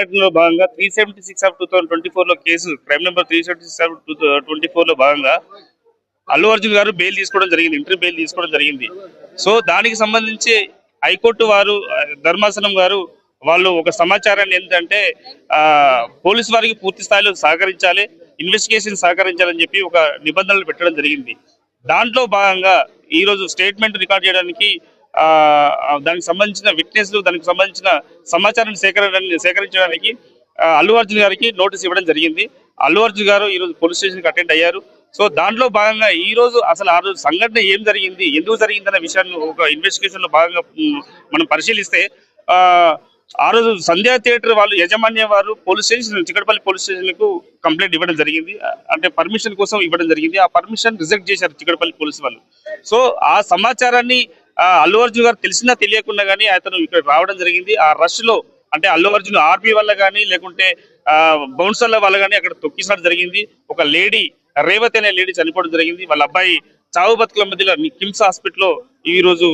సంఘటనలో భాగంగా three seventy six of two thousand twenty ఫోర్లో case crime number three seventy six of two twenty ఫోర్లో భాగంగా అల్లు అర్జున్ గారు బెయిల్ తీసుకోవడం జరిగింది ఇంటర్ బెయిల్ తీసుకోవడం జరిగింది. సో దానికి సంబంధించి హైకోర్టు వారు ధర్మాసనం గారు వాళ్ళు ఒక సమాచారాన్ని ఏంటంటే పోలీస్ వారికి పూర్తి స్థాయిలో సహకరించాలి ఇన్వెస్టిగేషన్ సహకరించాలని చెప్పి ఒక నిబంధనలు పెట్టడం జరిగింది. దాంట్లో భాగంగా ఈ రోజు స్టేట్మెంట్ రికార్డ్ చేయడానికి దానికి సంబంధించిన విట్నెస్లు దానికి సంబంధించిన సమాచారాన్ని సేకరణ సేకరించడానికి అల్లు అర్జున్ గారికి నోటీస్ ఇవ్వడం జరిగింది. అల్లు అర్జున్ గారు ఈరోజు పోలీస్ స్టేషన్కి అటెండ్ అయ్యారు. సో దాంట్లో భాగంగా ఈ రోజు అసలు ఆ రోజు సంఘటన ఏం జరిగింది ఎందుకు జరిగిందన్న విషయాన్ని ఒక ఇన్వెస్టిగేషన్లో భాగంగా మనం పరిశీలిస్తే ఆ రోజు సంధ్యా థియేటర్ వాళ్ళు యజమాన్య వారు పోలీస్ స్టేషన్ చిక్కడపల్లి పోలీస్ స్టేషన్కు కంప్లైంట్ ఇవ్వడం జరిగింది. అంటే పర్మిషన్ కోసం ఇవ్వడం జరిగింది. ఆ పర్మిషన్ రిజెక్ట్ చేశారు చిక్కడపల్లి పోలీసు వాళ్ళు. సో ఆ సమాచారాన్ని అల్లు అర్జున్ గారు తెలిసినా తెలియకుండా కానీ అతను ఇక్కడ రావడం జరిగింది. ఆ రష్లో అంటే అల్లు అర్జున్ ఆర్పీ వల్ల కానీ లేకుంటే బౌన్సర్ల వల్ల కానీ అక్కడ తొక్కిసడం జరిగింది. ఒక లేడీ రేవతి అనే లేడీ చనిపోవడం జరిగింది. వాళ్ళ అబ్బాయి చావు బతుకుల మధ్యలో కిమ్స్ హాస్పిటల్లో ఈ రోజు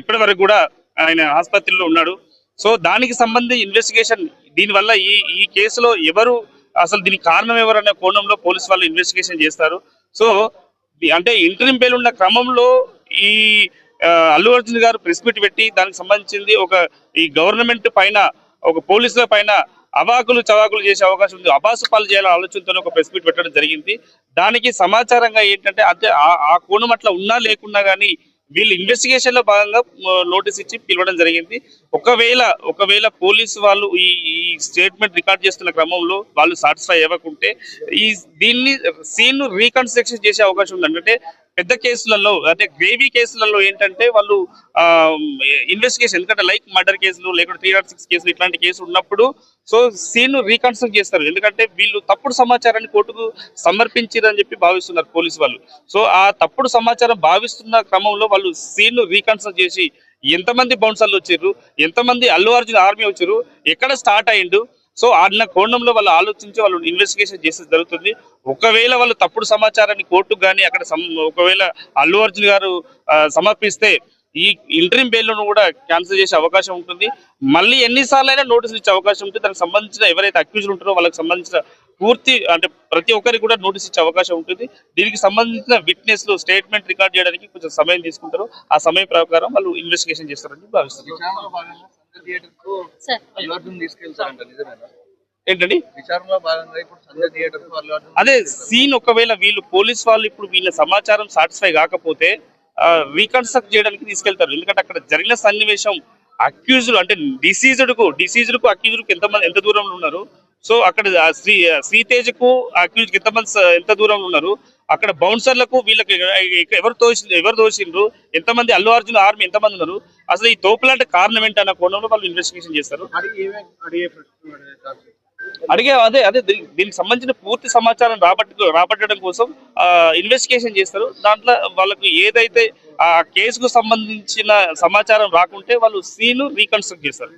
ఇప్పటి వరకు కూడా ఆయన ఆసుపత్రిలో ఉన్నాడు. సో దానికి సంబంధించి ఇన్వెస్టిగేషన్ దీనివల్ల ఈ ఈ కేసులో ఎవరు అసలు దీనికి కారణం ఎవరు అనే కోణంలో పోలీసు వాళ్ళు ఇన్వెస్టిగేషన్ చేస్తారు. సో అంటే ఇంటర్మ్ బెయిల్ ఉన్న క్రమంలో ఈ అల్లు అర్జున్ గారు ప్రెస్ మీట్ పెట్టి దానికి సంబంధించింది ఒక ఈ గవర్నమెంట్ పైన ఒక పోలీసుల పైన అవాకులు చవాకులు చేసే అవకాశం ఉంది. అబాసు పాలు చేయాలని ఆలోచనతో ఒక ప్రెస్ మీట్ పెట్టడం జరిగింది. దానికి సమాచారంగా ఏంటంటే అంటే ఆ- ఆ కోణం అట్లా ఉన్నా లేకున్నా కానీ వీళ్ళు ఇన్వెస్టిగేషన్లో భాగంగా నోటీస్ ఇచ్చి పిలవడం జరిగింది. ఒకవేళ ఒకవేళ పోలీసు వాళ్ళు ఈ ఈ స్టేట్మెంట్ రికార్డ్ చేస్తున్న క్రమంలో వాళ్ళు సాటిస్ఫై అవ్వకుంటే ఈ దీన్ని సీన్ రీకన్స్ట్రక్షన్ చేసే అవకాశం ఉంది. అంటే పెద్ద కేసులలో అంటే గ్రేవీ కేసులలో ఏంటంటే వాళ్ళు ఇన్వెస్టిగేషన్ ఎందుకంటే లైక్ మర్డర్ కేసులు లేకుంటే త్రీ నాట్ సిక్స్ కేసులు ఇట్లాంటి కేసులు ఉన్నప్పుడు సో సీన్ రీకన్స్ట్రక్ట్ చేస్తారు. ఎందుకంటే వీళ్ళు తప్పుడు సమాచారాన్ని కోర్టుకు సమర్పించారని చెప్పి భావిస్తున్నారు పోలీసు వాళ్ళు. సో ఆ తప్పుడు సమాచారం భావిస్తున్న క్రమంలో వాళ్ళు సీన్ రీకన్స్ట్రక్ట్ చేసి ఎంతమంది బౌన్సర్లు వచ్చారు? ఎంతమంది అల్లు అర్జున్ ఆర్మీ వచ్చారు? ఎక్కడ స్టార్ట్ అయ్యిండు? సో అన్న కోణంలో వాళ్ళు ఆలోచించి వాళ్ళు ఇన్వెస్టిగేషన్ చేసేది జరుగుతుంది. ఒకవేళ వాళ్ళు తప్పుడు సమాచారాన్ని కోర్టుకు కానీ అక్కడ ఒకవేళ అల్లు అర్జున్ గారు సమర్పిస్తే ఈ ఇంటర్వ్యూ బెయిల్ను కూడా క్యాన్సిల్ చేసే అవకాశం ఉంటుంది. మళ్ళీ ఎన్నిసార్లు అయినా నోటీసులు ఇచ్చే అవకాశం ఉంటుంది. దానికి సంబంధించిన ఎవరైతే అక్యూజ్లు ఉంటారో వాళ్ళకి సంబంధించిన పూర్తి అంటే ప్రతి ఒక్కరికి కూడా నోటీస్ ఇచ్చే అవకాశం ఉంటుంది. దీనికి సంబంధించిన విట్నెస్లు స్టేట్మెంట్ రికార్డ్ చేయడానికి కొంచెం సమయం తీసుకుంటారు. ఆ సమయం ప్రకారం వాళ్ళు ఇన్వెస్టిగేషన్ చేస్తారని భావిస్తున్నారు. థియేటర్కు సార్. అల్లు అర్జున్ తీసుకెళ్తారంట నిజమేనా? ఏంటండి? విచారణలో భాగంగా ఇప్పుడు సంజయ్ థియేటర్కు అల్లు అర్జున్ అదే సీన్ ఒకవేళ వీళ్ళు పోలీస్ వాళ్ళు ఇప్పుడు వీళ్ళ సమాచారం సాటిస్ఫై కాకపోతే రీకన్స్ట్రక్ట్ చేయడానికి తీసుకెళ్తారు. ఎందుకంటే అక్కడ జరిగిన సన్నివేశం అక్యూజ్డ్ అంటే డిసీజ్డ్కు డిసీజ్డ్కు అక్యూజ్డ్కు ఎంత మంది ఎంత దూరంలో ఉన్నారు? సో అక్కడ శ్రీ శ్రీతేజ్కు అక్యూజ్కి ఎంత మంది స- ఎంత దూరంలో ఉన్నారు అక్కడ బౌన్సర్లకు వీళ్ళకి ఎవరు తోసి ఎవరు దోషిండ్రు ఎంతమంది అల్లు అర్జున్ ఆర్మీ ఎంతమంది ఉన్నారు అసలు ఈ తోపులాంటి కారణం ఏంటన్న కోణంలో వాళ్ళు ఇన్వెస్టిగేషన్ చేస్తారు అడిగి అదే అదే దీ- దీనికి సంబంధించిన పూర్తి సమాచారం రాబట్టి రాబట్టడం కోసం ఇన్వెస్టిగేషన్ చేస్తారు. దాంట్లో వాళ్ళకు ఏదైతే ఆ కేసుకు సంబంధించిన సమాచారం రాకుంటే వాళ్ళు సీన్ రీకన్స్ట్రక్ట్ చేస్తారు.